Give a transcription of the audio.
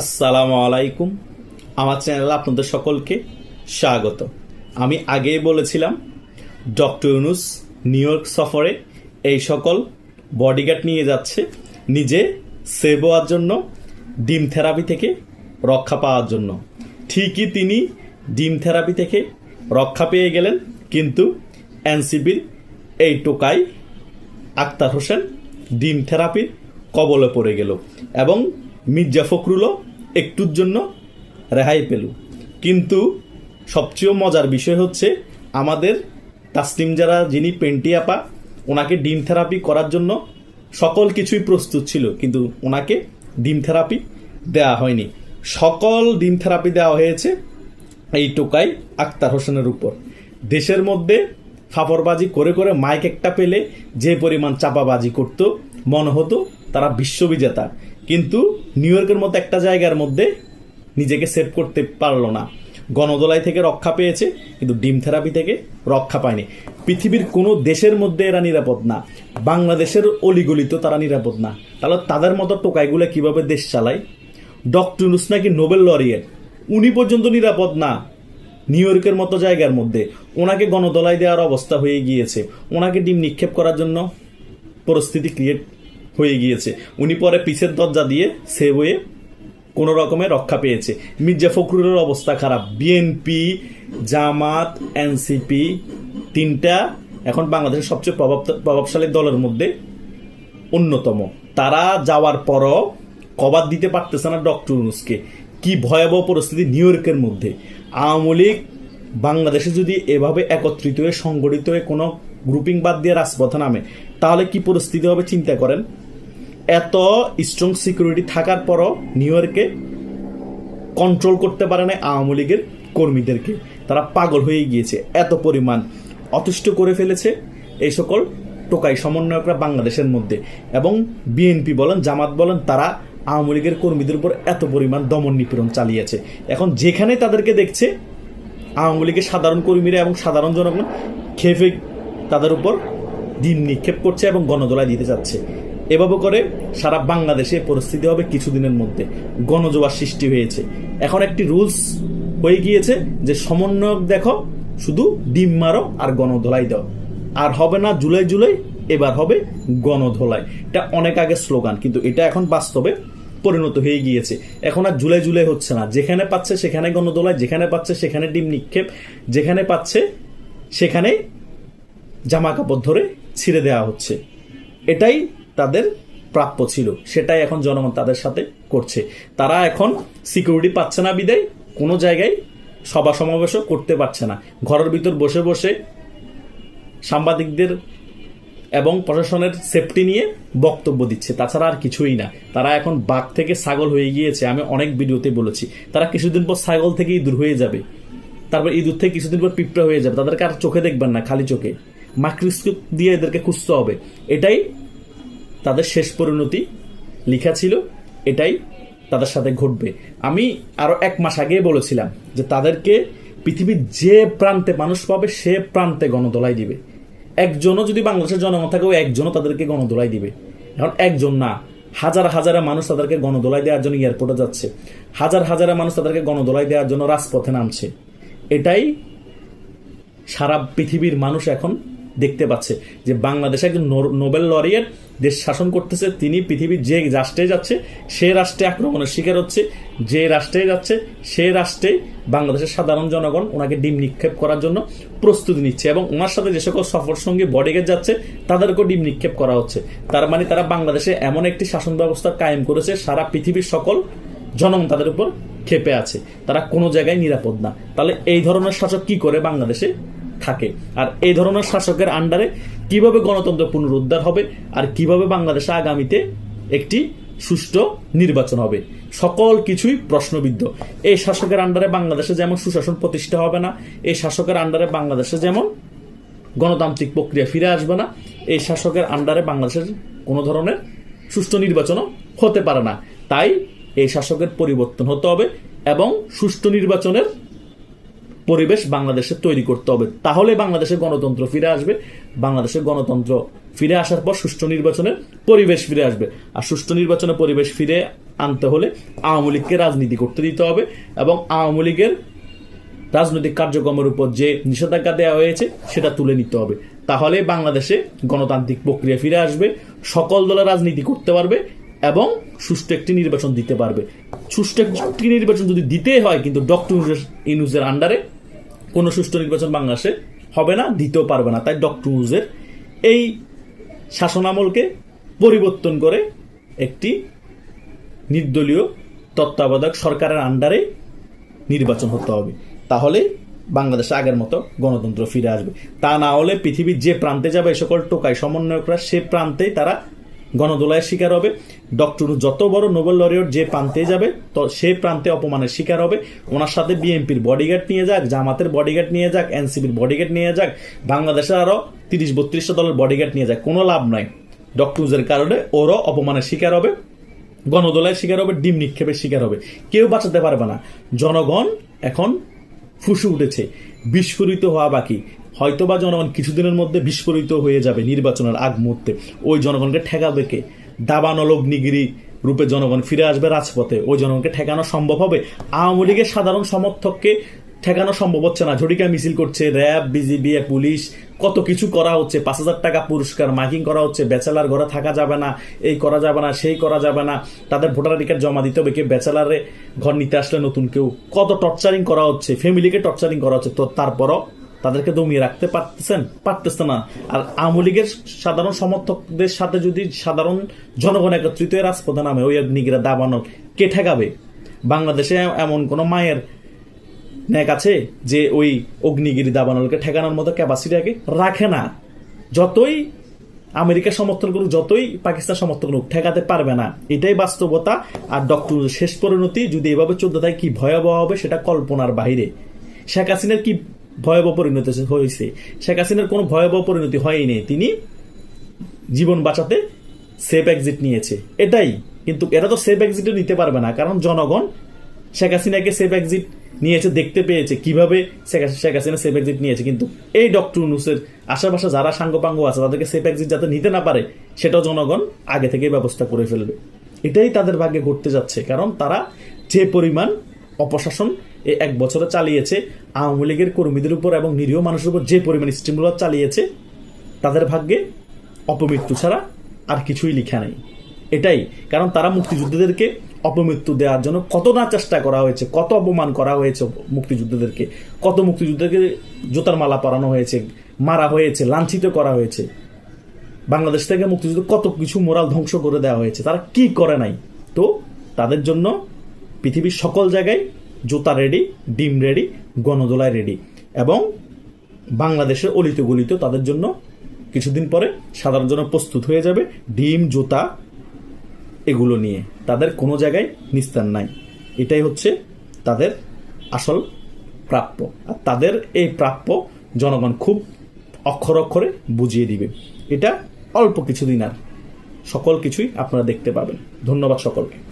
আসসালামু আলাইকুম। আমার চ্যানেলে আপনাদের সকলকে স্বাগত। আমি আগেই বলেছিলাম, ডক্টর ইউনুস নিউ ইয়র্ক সফরে এই সকল বডিগার্ড নিয়ে যাচ্ছে। নিজে সেভ হওয়ার জন্য, ডিম থেরাপি থেকে রক্ষা পাওয়ার জন্য। ঠিকই তিনি ডিম থেরাপি থেকে রক্ষা পেয়ে গেলেন, কিন্তু এনসিপির এই টোকাই আক্তার হোসেন ডিম থেরাপির কবলে পড়ে গেল। এবং মির্জা ফখরুলও একটুর জন্য রেহাই পেল। কিন্তু সবচেয়ে মজার বিষয় হচ্ছে আমাদের তাসলিম যারা, যিনি পেন্টিয়াপা ওনাকে ডিম থেরাপি করার জন্য সকল কিছুই প্রস্তুত ছিল, কিন্তু ওনাকে ডিম থেরাপি দেওয়া হয়নি। সকল ডিম থেরাপি দেওয়া হয়েছে এই টোকাই আক্তার হোসেনের উপর। দেশের মধ্যে ফাফরবাজি করে করে মাইক একটা পেলে যে পরিমাণ চাপাবাজি করত, মনে হতো তারা বিশ্ববিজেতা। কিন্তু নিউ ইয়র্কের মতো একটা জায়গার মধ্যে নিজেকে সেভ করতে পারল না। গণদোলাই থেকে রক্ষা পেয়েছে, কিন্তু ডিম থেরাপি থেকে রক্ষা পায়নি। পৃথিবীর কোনো দেশের মধ্যে এরা নিরাপদ না। বাংলাদেশের অলিগলিতেও তারা নিরাপদ না। তাহলে তাদের মতো টোকাইগুলো কীভাবে দেশ চালায়? ডক্টর নাকি নোবেল লরিয়েট? উনি পর্যন্ত নিরাপদ না নিউ ইয়র্কের মতো জায়গার মধ্যে। ওনাকে গণদলাই দেওয়ার অবস্থা হয়ে গিয়েছে। ওনাকে ডিম নিক্ষেপ করার জন্য পরিস্থিতি ক্রিয়েট হয়ে গিয়েছে। উনি পরে পিছের দরজা দিয়ে সেভ হয়ে কোনো রকমে রক্ষা পেয়েছে। মির্জা ফখরুলের অবস্থা খারাপ। বিএনপি জামাত এনসিপি তিনটা এখন বাংলাদেশের সবচেয়ে প্রভাব প্রভাবশালী দলের মধ্যে অন্যতম। তারা যাওয়ার পরও কবাদ দিতে পারতেছে না ডক্টর ইউনুসকে। কি ভয়াবহ পরিস্থিতি নিউ ইয়র্কের মধ্যে। আওয়ামী লীগ বাংলাদেশে যদি এভাবে একত্রিত হয়ে সংগঠিত হয়ে কোনো গ্রুপিং বাদ দিয়ে রাজপথে নামে, তাহলে কি পরিস্থিতি হবে চিন্তা করেন? এত স্ট্রং সিকিউরিটি থাকার পরও নিউ ইয়র্কে কন্ট্রোল করতে পারে না আওয়ামী লীগের কর্মীদেরকে। তারা পাগল হয়ে গিয়েছে, এত পরিমাণ অতিষ্ঠ করে ফেলেছে এই সকল টোকাই সমন্বয়করা বাংলাদেশের মধ্যে। এবং বিএনপি বলেন, জামাত বলেন, তারা আওয়ামী লীগের কর্মীদের উপর এত পরিমাণ দমন নিপীড়ন চালিয়েছে। এখন যেখানে তাদেরকে দেখছে, আওয়ামী লীগের সাধারণ কর্মীরা এবং সাধারণ জনগণ খেপে তাদের উপর দিন নিক্ষেপ করছে এবং গণদোলায় দিতে যাচ্ছে। এভাবে করে সারা বাংলাদেশে পরিস্থিতি হবে কিছুদিনের মধ্যে। গণজোয়ার সৃষ্টি হয়েছে। এখন একটি রুলস হয়ে গিয়েছে যে সমন্বয়ক দেখো, শুধু ডিম মারো আর গণধোলাই দাও। আর হবে না জুলাই জুলাই, এবার হবে গণধোলাই। এটা অনেক আগে স্লোগান, কিন্তু এটা এখন বাস্তবে পরিণত হয়ে গিয়েছে। এখন আর জুলাই জুলাই হচ্ছে না। যেখানে পাচ্ছে সেখানে গণদোলায় যেখানে পাচ্ছে সেখানে ডিম নিক্ষেপ, যেখানে পাচ্ছে সেখানে জামা কাপড় ধরে ছিঁড়ে দেওয়া হচ্ছে। এটাই তাদের প্রাপ্য ছিল। সেটাই এখন জনগণ তাদের সাথে করছে। তারা এখন সিকিউরিটি পাচ্ছে না বিদায়, কোনো জায়গায় সভা সমাবেশও করতে পারছে না। ঘরের ভিতর বসে বসে সাংবাদিকদের এবং প্রশাসনের সেফটি নিয়ে বক্তব্য দিচ্ছে। তাছাড়া আর কিছুই না। তারা এখন বাঘ থেকে ছাগল হয়ে গিয়েছে, আমি অনেক ভিডিওতে বলেছি। তারা কিছুদিন পর ছাগল থেকে ইঁদুর হয়ে যাবে। তারপর ইঁদুর থেকে কিছুদিন পর পিঁপড়া হয়ে যাবে। তাদেরকে আর চোখে দেখবেন না, খালি চোখে। মাইক্রোস্কোপ দিয়ে এদেরকে খুঁজতে হবে। এটাই তাদের শেষ পরিণতি লেখা ছিল, এটাই তাদের সাথে ঘটবে। আমি আরও এক মাস আগে বলেছিলাম যে তাদেরকে পৃথিবীর যে প্রান্তে মানুষ পাবে, সে প্রান্তে গণদোলাই দিবে। একজনও যদি বাংলাদেশের জনগণ থাকে একজনও তাদেরকে গণদোলাই দিবে। এখন একজন না, হাজার হাজারে মানুষ তাদেরকে গণদোলাই দেওয়ার জন্য এয়ারপোর্টে যাচ্ছে। হাজার হাজারে মানুষ তাদেরকে গণদোলাই দেওয়ার জন্য রাজপথে নামছে। এটাই সারা পৃথিবীর মানুষ এখন দেখতে পাচ্ছে যে বাংলাদেশে একজন নোবেল লরিয়েট, দেশ শাসন করতেছে, তিনি পৃথিবীর যে রাষ্ট্রে যাচ্ছে, সে রাষ্ট্রে আক্রমণের শিকার হচ্ছে, যে রাষ্ট্রে যাচ্ছে, সে রাষ্ট্রে বাংলাদেশের সাধারণ জনগণ ওনাকে ডিম নিক্ষেপ করার জন্য প্রস্তুতি নিচ্ছে এবং ওনার সাথে যে সকল সফর সঙ্গী বডিগার্ড যাচ্ছে, তাদেরকেও ডিম নিক্ষেপ করা হচ্ছে। তার মানে তারা বাংলাদেশে এমন একটি শাসন ব্যবস্থা কায়েম করেছে, সারা পৃথিবীর সকল জনগণ তাদের উপর খেপে আছে। তারা কোনো জায়গায় নিরাপদ না। তাহলে এই ধরনের শাসক কি করে বাংলাদেশে? থাকে। আর এই ধরনের শাসকের আন্ডারে কীভাবে গণতন্ত্র পুনরুদ্ধার হবে আর কীভাবে বাংলাদেশে আগামীতে একটি সুষ্ঠু নির্বাচন হবে? সকল কিছুই প্রশ্নবিদ্ধ। এই শাসকের আন্ডারে বাংলাদেশে যেমন সুশাসন প্রতিষ্ঠা হবে না, এই শাসকের আন্ডারে বাংলাদেশে যেমন গণতান্ত্রিক প্রক্রিয়া ফিরে আসবে না, এই শাসকের আন্ডারে বাংলাদেশের কোনো ধরনের সুষ্ঠু নির্বাচনও হতে পারে না। তাই এই শাসকের পরিবর্তন হতে হবে এবং সুষ্ঠু নির্বাচনের পরিবেশ বাংলাদেশে তৈরি করতে হবে। তাহলে বাংলাদেশে গণতন্ত্র ফিরে আসবে। বাংলাদেশের গণতন্ত্র ফিরে আসার পর সুষ্ঠু নির্বাচনের পরিবেশ ফিরে আসবে। আর সুষ্ঠু নির্বাচনের পরিবেশ ফিরে আনতে হলে আওয়ামী লীগকে রাজনীতি করতে দিতে হবে এবং আওয়ামী লীগের রাজনৈতিক কার্যক্রমের উপর যে নিষেধাজ্ঞা দেওয়া হয়েছে, সেটা তুলে নিতে হবে। তাহলে বাংলাদেশে গণতান্ত্রিক প্রক্রিয়া ফিরে আসবে, সকল দলে রাজনীতি করতে পারবে এবং সুষ্ঠু একটি নির্বাচন দিতে পারবে। সুষ্ঠু একটি নির্বাচন যদি দিতে হয়, কিন্তু ডক্টর ইনুজের আন্ডারে কোনো সুষ্ঠু নির্বাচন বাংলাদেশে হবে না, দিতেও পারবে না। তাই ডক্টর ইনুজের এই শাসনামলকে পরিবর্তন করে একটি নির্দলীয় তত্ত্বাবধায়ক সরকারের আন্ডারে নির্বাচন হতে হবে। তাহলে বাংলাদেশে আগের মতো গণতন্ত্র ফিরে আসবে। তা না হলে পৃথিবীর যে প্রান্তে যাবে সকল টোকাই সমন্বয়করা, সে প্রান্তেই তারা গণদোলায়ের শিকার হবে। ডক্টর যত বড় নোবেল লরিয়ট যে প্রান্তে যাবে, তো সে প্রান্তে অপমানের শিকার হবে। ওনার সাথে বিএনপির বডিগার্ড নিয়ে যাক, জামাতের বডিগার্ড নিয়ে যাক, এনসিপির বডিগার্ড নিয়ে যাক, বাংলাদেশের আরও তিরিশ বত্রিশটা দলের বডিগার্ড নিয়ে যাক, কোনো লাভ নাই। ডক্টরুজের কারণে ওরও অপমানের শিকার হবে গণদোলায় শিকার হবে, ডিম নিক্ষেপের শিকার হবে। কেউ বাঁচাতে পারবে না। জনগণ এখন ফুসে উঠেছে, বিস্ফোরিত হওয়া বাকি। হয়তোবা জনগণ কিছুদিনের মধ্যে বিস্ফোরিত হয়ে যাবে নির্বাচনের আগ মুহূর্তে। ওই জনগণকে ঠেকাবে কে দাবানল, অগ্নিগিরি রূপে জনগণ ফিরে আসবে রাজপথে। ওই জনগণকে ঠেকানো সম্ভব হবে? আওয়ামী লীগের সাধারণ সমর্থককে ঠেকানো সম্ভব হচ্ছে না? ঝটিকা মিছিল করছে, র্যাব, বিজিবি, পুলিশ, কত কিছু করা হচ্ছে? পাঁচ হাজার টাকা পুরস্কার, মাইকিং করা হচ্ছে, ব্যাচেলার ঘরে থাকা যাবে না, এই করা যাবে না, সেই করা যাবে না, তাদের ভোটার টিকিট জমা দিতে হবে। কেউ ব্যাচেলারে ঘর নিতে আসলে নতুন কেউ? কত টর্চারিং করা হচ্ছে? ফ্যামিলিকে টর্চারিং করা হচ্ছে? তো তারপরও তাদেরকে দমিয়ে রাখতে পারতেছেন? পারতেছে না। আর আওয়ামী লীগের সাধারণ সমর্থকদের সাথে যদি সাধারণ জনগণ একত্রিত রাজপথে নামে, ওই অগ্নিগিরা দাবানো কে ঠেকাবে? বাংলাদেশে এমন কোন মায়ের ন্যাক আছে যে ওই অগ্নিগিরি দাবানলকে ঠেকানোর মতো ক্যাপাসিটি রাখে না? যতই আমেরিকা সমর্থন করুক, যতই পাকিস্তান সমর্থন করুক, ঠেকাতে পারবে না। এটাই বাস্তবতা। আর ডক্টর শেষ পরিণতি যদি এভাবে চলতে থাকে, কি ভয়াবহ হবে সেটা কল্পনার বাইরে শেখ হাসিনার কি ভয়াবহ পরিণতি হয়েছে। শেখ হাসিনার কোনো ভয়াবহ পরিণতি হয়নি। তিনি জীবন বাঁচাতে সেফ এক্সিট নিয়েছে। এটাই। কিন্তু এরা তো সেফ এক্সিটও নিতে পারবে না। কারণ জনগণ শেখ হাসিনাকে সেফ এক্সিট নিয়েছে, দেখতে পেয়েছে। কীভাবে শেখ হাসি- শেখ হাসিনা সেফ এক্সিট নিয়েছে। কিন্তু এই ডক্টর নুসের আশেপাশে যারা সাঙ্গপাঙ্গ আছে, তাদেরকে সেফ এক্সিট যাতে নিতে না পারে, সেটাও জনগণ আগে থেকে ব্যবস্থা করে ফেলবে। এটাই তাদের ভাগ্যে ঘটতে যাচ্ছে। কারণ তারা যে পরিমাণ অপশাসন এই এক বছরে চালিয়েছে। আওয়ামী লীগের কর্মীদের উপর এবং নিরীহ মানুষের উপর যে পরিমাণ স্টিমুলার চালিয়েছে, তাদের ভাগ্যে অপমৃত্যু ছাড়া আর কিছুই লেখা নেই। এটাই, কারণ তারা মুক্তিযোদ্ধাদেরকে অপমৃত্যু দেওয়ার জন্য কত না চেষ্টা করা হয়েছে, কত অপমান করা হয়েছে মুক্তিযোদ্ধাদেরকে, কত মুক্তিযোদ্ধাকে জোতার মালা পরানো হয়েছে, মারা হয়েছে, লাঞ্ছিত করা হয়েছে। বাংলাদেশ থেকে মুক্তিযুদ্ধ কত কিছু মোরাল ধ্বংস করে দেওয়া হয়েছে, তারা কি করে নাই? তো তাদের জন্য পৃথিবীর সকল জায়গায় জুতা রেডি ডিম রেডি গণদোলায় রেডি এবং বাংলাদেশের অলিত গলিত তাদের জন্য কিছুদিন পরে সাধারণ জন প্রস্তুত হয়ে যাবে ডিম, জুতা এগুলো নিয়ে। তাদের কোনো জায়গায় নিস্তার নাই। এটাই হচ্ছে তাদের আসল প্রাপ্য। আর তাদের এই প্রাপ্য জনগণ খুব অক্ষর অক্ষরে বুঝিয়ে দিবে। এটা অল্প কিছুদিন আর সকল কিছুই আপনারা দেখতে পাবেন। ধন্যবাদ সকলকে।